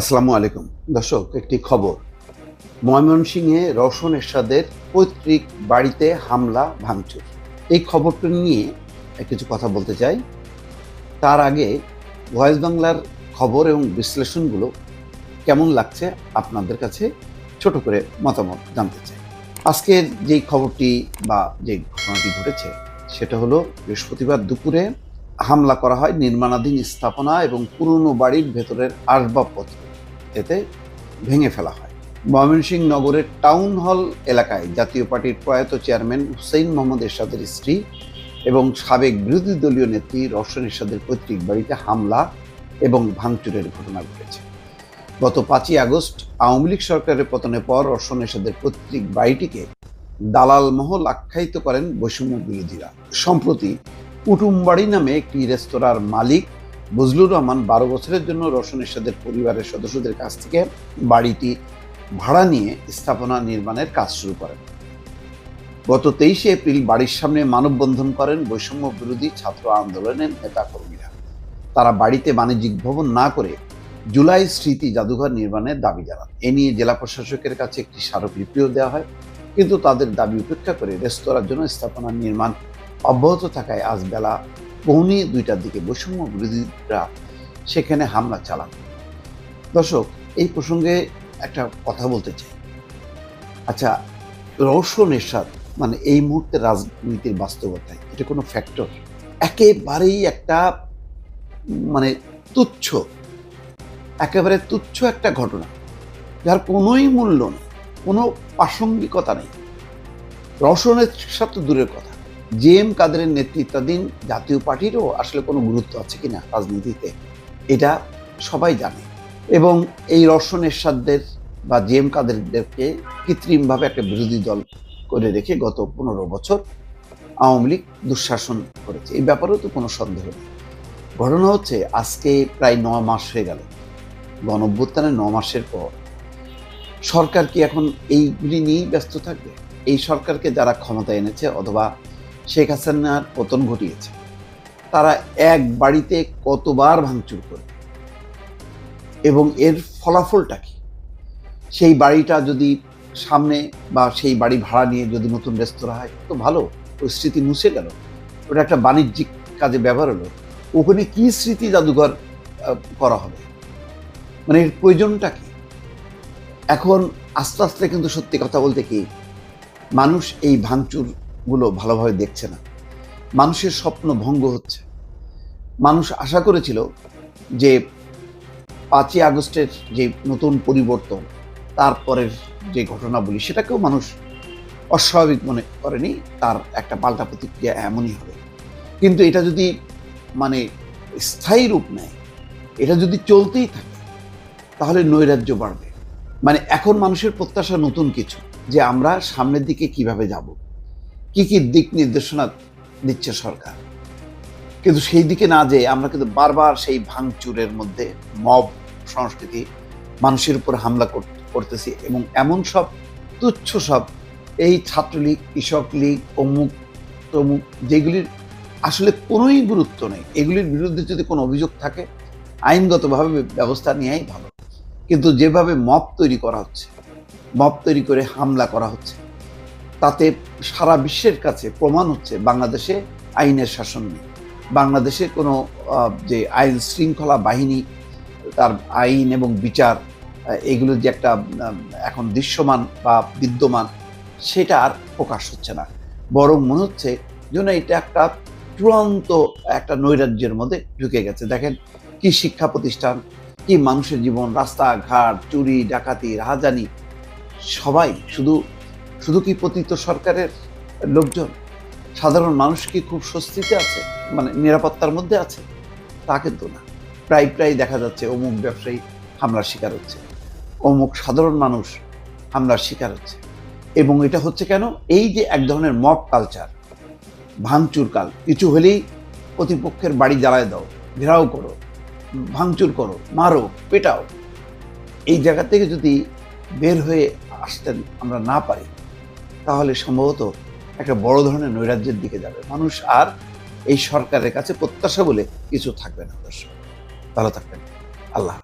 আসসালামু আলাইকুম। দর্শক, একটি খবর। ময়মনসিংহে রওশন এরশাদের পৈতৃক বাড়িতে হামলা, ভাঙচুর। এই খবরটা নিয়ে কিছু কথা বলতে চাই। তার আগে ভয়েস বাংলার খবর এবং বিশ্লেষণগুলো কেমন লাগছে আপনাদের কাছে? ছোট করে মতামত জানতে চাই। আজকের যেই খবরটি বা যে ঘটনাটি ঘটেছে, সেটা হলো বৃহস্পতিবার দুপুরে হামলা করা হয় নির্মাণাধীন স্থাপনা এবং পুরনো বাড়ির ভেতরের আসবাবপত্র। এতে ভেঙে ফেলা হয়। ময়মনসিংহ নগরের টাউন হল এলাকায় জাতীয় পার্টির প্রয়াত চেয়ারম্যান হুসেইন মোহাম্মদ এরশাদের স্ত্রী এবং সাবেক বিরোধী দলীয় নেত্রী রওশন এরশাদের পৈতৃক বাড়িতে হামলা এবং ভাঙচুরের ঘটনা ঘটেছে। গত পাঁচই আগস্ট আওয়ামী লীগ সরকারের পতনের পর রওশন এরশাদের পৈতৃক বাড়িটিকে দালাল মহল আখ্যায়িত করেন বৈষম্য বিরোধীরা। সম্প্রতি কুটুমবাড়ি নামে একটি রেস্তোরাঁর মালিক বজলুর রহমান বারো বছরের জন্য রওশন এরশাদের পরিবারের সদস্যদের কাছ থেকে বাড়িটি ভাড়া নিয়ে স্থাপনা নির্মাণের কাজ শুরু করেন। গত তেইশে এপ্রিল বাড়ির সামনে মানববন্ধন করেন বৈষম্য বিরোধী ছাত্র আন্দোলনের নেতাকর্মীরা। তারা বাড়িতে বাণিজ্যিক ভবন না করে জুলাই স্মৃতি জাদুঘর নির্মাণের দাবি জানান। এ নিয়ে জেলা প্রশাসকের কাছে একটি স্মারকলিপিও দেওয়া হয়, কিন্তু তাদের দাবি উপেক্ষা করে রেস্তোরাঁর জন্য স্থাপনা নির্মাণ অব্যাহত থাকায় আজ বেলা পৌনে দুইটার দিকে বৈষম্য বিরোধীরা সেখানে হামলা চালান। দর্শক, এই প্রসঙ্গে একটা কথা বলতে চাই। আচ্ছা রওশন এরশাদ মানে এই মুহূর্তে রাজনীতির বাস্তবতায় এটা কোনো ফ্যাক্টর একেবারেই একটা মানে তুচ্ছ, একেবারে তুচ্ছ একটা ঘটনা, যার কোনোই মূল্য নেই, কোনো প্রাসঙ্গিকতা নেই। রওশনের সাথে দূরের কথা। জে এম কাদেরের নেতৃত্বাধীন জাতীয় পার্টিরও আসলে কোনো গুরুত্ব আছে কিনা রাজনীতিতে, এটা সবাই জানে। এবং এই রওশন এরশাদদের বা জে এম কাদেরদেরকে কৃত্রিমভাবে একটা বিরোধী দল করে রেখে গত পনেরো বছর আওয়ামী লীগ দুঃশাসন করেছে। এই ব্যাপারেও তো কোনো সন্দেহ নেই। ঘটনা হচ্ছে, আজকে প্রায় ন মাস হয়ে গেল। গণঅভ্যুত্থানের ন মাসের পর সরকার কি এখন এইগুলি নিয়েই ব্যস্ত থাকবে? এই সরকারকে যারা ক্ষমতা এনেছে অথবা শেখ হাসিনার পতন ঘটিয়েছে। তারা এক বাড়িতে কতবার ভাঙচুর করে? এবং এর ফলাফলটা কি? সেই বাড়িটা যদি সামনে বা সেই বাড়ি ভাড়া নিয়ে যদি নতুন রেস্তোরাঁ হয়, তো ভালো, ওই স্মৃতি মুছে গেল। ওটা একটা বাণিজ্যিক কাজে ব্যবহার হলো। ওখানে কি স্মৃতি জাদুঘর করা হবে? মানে এর প্রয়োজনটা কি? এখন আস্তে আস্তে কিন্তু সত্যি কথা বলতে কি, মানুষ এই ভাঙচুরগুলো ভালোভাবে দেখছে না। মানুষের স্বপ্ন ভঙ্গ হচ্ছে। মানুষ আশা করেছিল যে পাঁচই আগস্টের যে নতুন পরিবর্তন, তারপরের যে ঘটনাবলী, সেটাকেও মানুষ অস্বাভাবিক মনে করেনি, তার একটা পাল্টা প্রতিক্রিয়া এমনই হবে। কিন্তু এটা যদি মানে স্থায়ী রূপ নেয়, এটা যদি চলতেই থাকে, তাহলে নৈরাজ্য বাড়বে। মানে এখন মানুষের প্রত্যাশা নতুন কিছু, যে আমরা সামনের দিকে কীভাবে যাব। কি কি দিক নির্দেশনা দিচ্ছে সরকার? কিন্তু সেই দিকে না যেয়ে আমরা কিন্তু বারবার সেই ভাঙচুরের মধ্যে মব সংস্কৃতি, মানুষের উপর হামলা কর- করতেছি এবং এমন সব তুচ্ছ সব এই ছাত্রলীগ, কৃষক লীগ, অমুক, তমুক যেগুলির আসলে কোনোই গুরুত্ব নেই, এগুলির বিরুদ্ধে যদি কোনো অভিযোগ থাকে, আইনগতভাবে ব্যবস্থা নেওয়াই ভালো। কিন্তু যেভাবে মপ তৈরি করা হচ্ছে মপ তৈরি করে হামলা করা হচ্ছে তাতে সারা বিশ্বের কাছে প্রমাণ হচ্ছে বাংলাদেশে আইনের শাসন নেই। বাংলাদেশে কোনো যে আইন শৃঙ্খলা বাহিনী তার আইন এবং বিচার আহ, এগুলোর যে একটা এখন দৃশ্যমান বা বিদ্যমান সেটা আর প্রকাশ হচ্ছে না। বরং মনে হচ্ছে যেন এটা একটা চূড়ান্ত একটা নৈরাজ্যের মধ্যে ঢুকে গেছে। দেখেন কি শিক্ষা প্রতিষ্ঠান কি মানুষের জীবন রাস্তাঘাট চুরি ডাকাতি রাহাজানি সবাই শুধু শুধু কি পতিত সরকারের লোকজন? সাধারণ মানুষ কি খুব স্বস্তিতে আছে? মানে নিরাপত্তার মধ্যে আছে? তা কিন্তু না। প্রায় প্রায় দেখা যাচ্ছে অমুক ব্যবসায়ী হামলার শিকার হচ্ছে। অমুক সাধারণ মানুষ হামলার শিকার হচ্ছে। এবং এটা হচ্ছে কেন? এই যে এক ধরনের মব কালচার, ভাঙচুর কাল, কিছু হলেই প্রতিপক্ষের বাড়ি জ্বালায় দাও, ঘেরাও করো, ভাঙচুর করো, মারো, পেটাও। এই জায়গা থেকে যদি বের হয়ে আসতেন আমরা না পারি তাহলে সম্ভবত একটা বড় ধরনের নৈরাজ্যের দিকে যাবে। মানুষ আর এই সরকারের কাছে প্রত্যাশা বলে কিছু থাকবে না, দর্শক। ভালো থাকবেন। আল্লাহ